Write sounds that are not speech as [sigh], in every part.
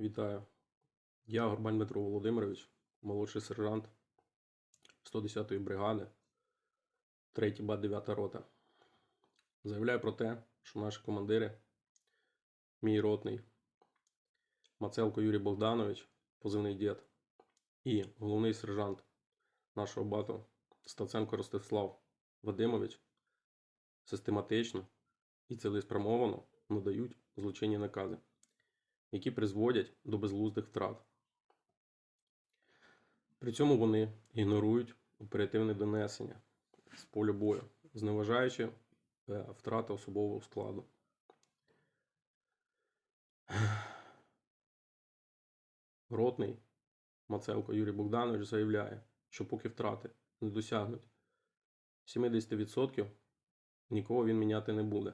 Вітаю. Я Горбань Дмитро Володимирович, молодший сержант 110-ї бригади, 3 бат 9 рота. Заявляю про те, що наші командири, мій ротний, Мацелко Юрій Богданович, позивний дід, і головний сержант нашого бату Стаценко Ростислав Вадимович систематично і цілеспрямовано надають злочинні накази які призводять до безглуздих втрат. При цьому вони ігнорують оперативне донесення з поля бою, зневажаючи е, втрати особового складу. Ротний Мацелко Юрій Богданович заявляє, що поки втрати не досягнуть 70%, нікого він міняти не буде.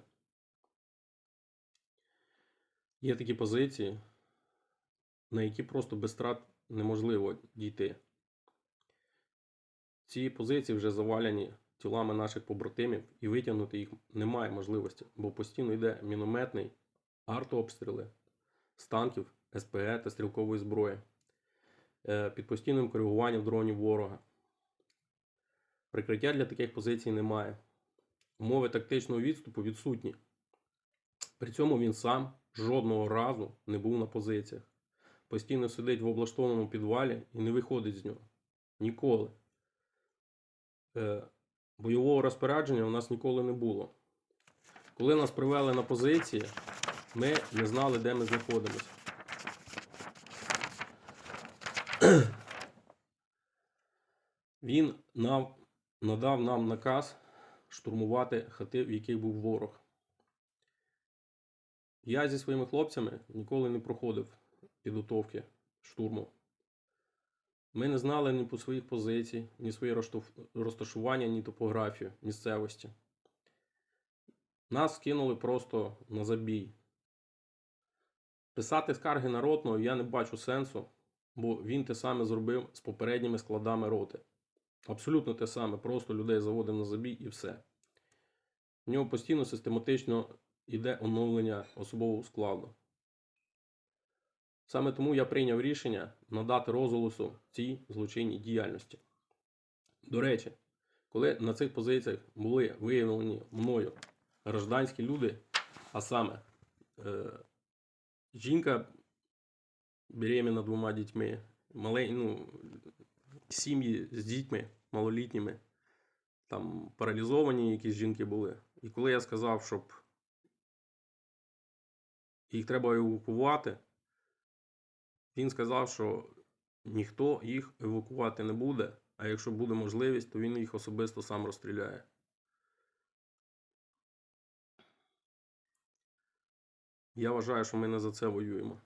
Є такі позиції, на які просто без страт неможливо дійти. Ці позиції вже завалені тілами наших побратимів і витягнути їх немає можливості, бо постійно йде мінометний артобстріли з танків, СПГ та стрілкової зброї е, під постійним коригуванням дронів ворога. Прикриття для таких позицій немає. Умови тактичного відступу відсутні. При цьому він сам жодного разу не був на позиціях. Постійно сидить в облаштованому підвалі і не виходить з нього. Ніколи. Е, бойового розпорядження у нас ніколи не було. Коли нас привели на позиції, ми не знали, де ми знаходимося. [clears throat] Він нам, надав нам наказ штурмувати хати, в яких був ворог. Я зі своїми хлопцями ніколи не проходив підготовки штурму. Ми не знали ні по своїх позицій, ні своє розташування, ні топографію місцевості. Нас кинули просто на забій. Писати скарги на ротного я не бачу сенсу, бо він те саме зробив з попередніми складами роти. Абсолютно те саме, просто людей заводив на забій і все. В нього постійно систематично йде оновлення особового складу. Саме тому я прийняв рішення надати розголосу цій злочинній діяльності. До речі, коли на цих позиціях були виявлені мною гражданські люди, а саме е, жінка беременна двома дітьми, мале, ну, сім'ї з дітьми малолітніми, там паралізовані якісь жінки були. І коли я сказав, щоб їх треба евакувати, він сказав, що ніхто їх евакувати не буде, а якщо буде можливість, то він їх особисто сам розстріляє. Я вважаю, що ми не за це воюємо.